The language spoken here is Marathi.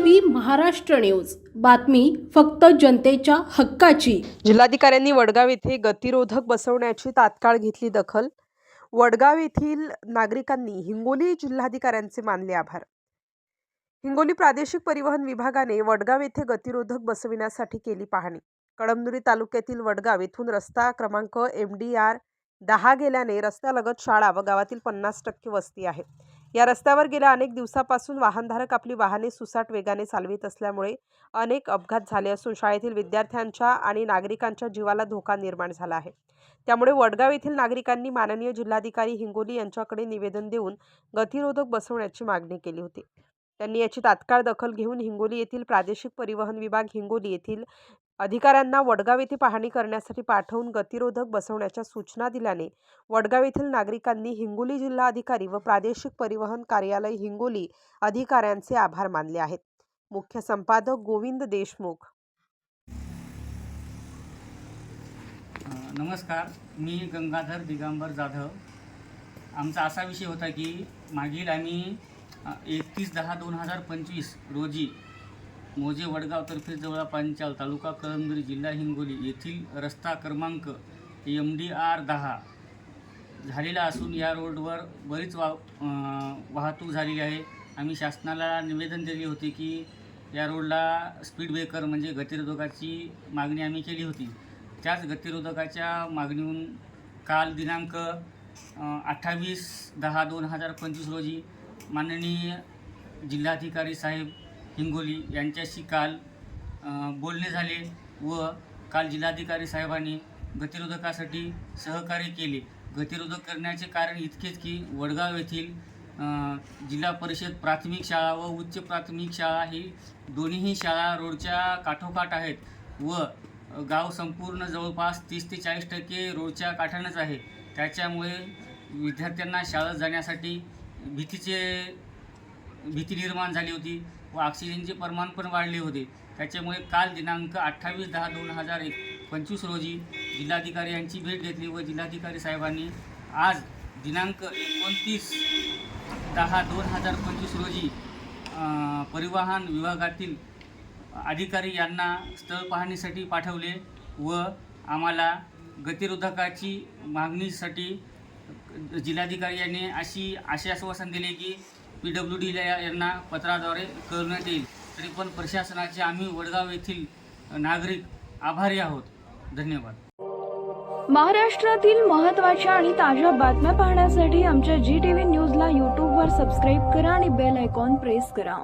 V Maharashtra news. बातमी फक्त जनतेच्या हक्काची. जिल्हाधिकाऱ्यांनी वडगाव येथे गतिरोधक बसवण्याची तात्काळ घेतली दखल. वडगाव येथील नागरिकांनी हिंगोली जिल्हाधिकाऱ्यांचे मानले आभार. हिंगोली प्रादेशिक परिवहन विभागाने वडगाव येथे गतिरोधक बसविण्यासाठी केली पाहणी. कळमनुरी तालुक्यातील वडगाव येथून रस्ता क्रमांक एम डी आर दहा गेल्याने रस्त्यालगत शाळा व गावातील पन्नास टक्के वस्ती आहे. या रस्त्यावर गेल्या अनेक दिवसापासून वाहनधारक आपली वाहने सुसाट वेगाने चालवित असल्यामुळे अनेक अपघात झाले असून शाळेतील विद्यार्थ्यांच्या आणि नागरिकांच्या जीवाला धोका निर्माण झाला आहे. त्यामुळे वडगाव येथील नागरिकांनी माननीय जिल्हाधिकारी हिंगोली यांच्याकडे निवेदन देऊन गतिरोधक बसवण्याची मागणी केली होती. त्यांनी याची तात्काळ दखल घेऊन हिंगोली येथील प्रादेशिक परिवहन विभाग हिंगोली येथील अधिकाऱ्यांना वडगाव येथे पाहणी करण्यासाठी पाठवून गतिरोधक बसवण्याच्या सूचना दिल्याने वडगाव येथील नागरिकांनी हिंगोली जिल्हा अधिकारी व प्रादेशिक परिवहन कार्यालय हिंगोली अधिकाऱ्यांचे आभार मानले आहेत. मुख्य संपादक गोविंद देशमुख. नमस्कार मी गंगाधर दिगंबर जाधव. आमचा असा विषय होता की मागील आम्ही एकतीस दहा दोन हजार पंचवीस रोजी मोजे वडगाव तर्फे जवळ पांचाल तालुका कळमगिरी जिल्हा हिंगोली येथील रस्ता क्रमांक एम डी आर दहा झालेला असून या रोडवर बरीच वा वाहतूक झालेली आहे. आम्ही शासनाला निवेदन दिले होते की या रोडला स्पीड ब्रेकर म्हणजे गतिरोधकाची मागणी आम्ही केली होती. त्याच गतिरोधकाच्या मागणीहून काल दिनांक अठ्ठावीस दहा दोन हजार पंचवीस रोजी माननीय जिल्हाधिकारी साहेब हिंगोली यांच्याशी काल बोलणे झाले व काल जिल्हाधिकारी साहेबांनी गतिरोधकासाठी सहकार्य केले. गतिरोधक करण्याचे कारण इतकेच की वडगाव येथील जिल्हा परिषद प्राथमिक शाळा व उच्च प्राथमिक शाळा ही दोन्हीही शाळा रोडच्या काठोकाठ आहेत व गाव संपूर्ण जवळपास तीस ते चाळीस टक्के रोडच्या काठानंच आहे. त्याच्यामुळे विद्यार्थ्यांना शाळेत जाण्यासाठी भीतीचे भीती निर्माण झाली होती व ऑक्सिजनचे प्रमाण पण वाढले होते. त्याच्यामुळे काल दिनांक अठ्ठावीस दहा दोन हजार एक पंचवीस रोजी जिल्हाधिकारी यांची भेट घेतली व जिल्हाधिकारी साहेबांनी आज दिनांक एकोणतीस दहा दोन हजार पंचवीस रोजी परिवहन विभागातील अधिकारी यांना स्थळ पाहणीसाठी पाठवले व आम्हाला गतिरोधकाची मागणीसाठी जिल्हाधिकारी यांनी अशी असे आश्वासन दिले की पी डब्ल्यू डीला यांना पत्राद्वारे करण्यात येईल. तरी पण प्रशासनाचे आम्ही वडगाव येथील नागरिक आभारी आहोत. धन्यवाद. महाराष्ट्रातील महत्त्वाच्या आणि ताज्या बातम्या पाहण्यासाठी आमच्या जी टी व्ही न्यूजला यूट्यूबवर सबस्क्राईब करा आणि बेल आयकॉन प्रेस करा.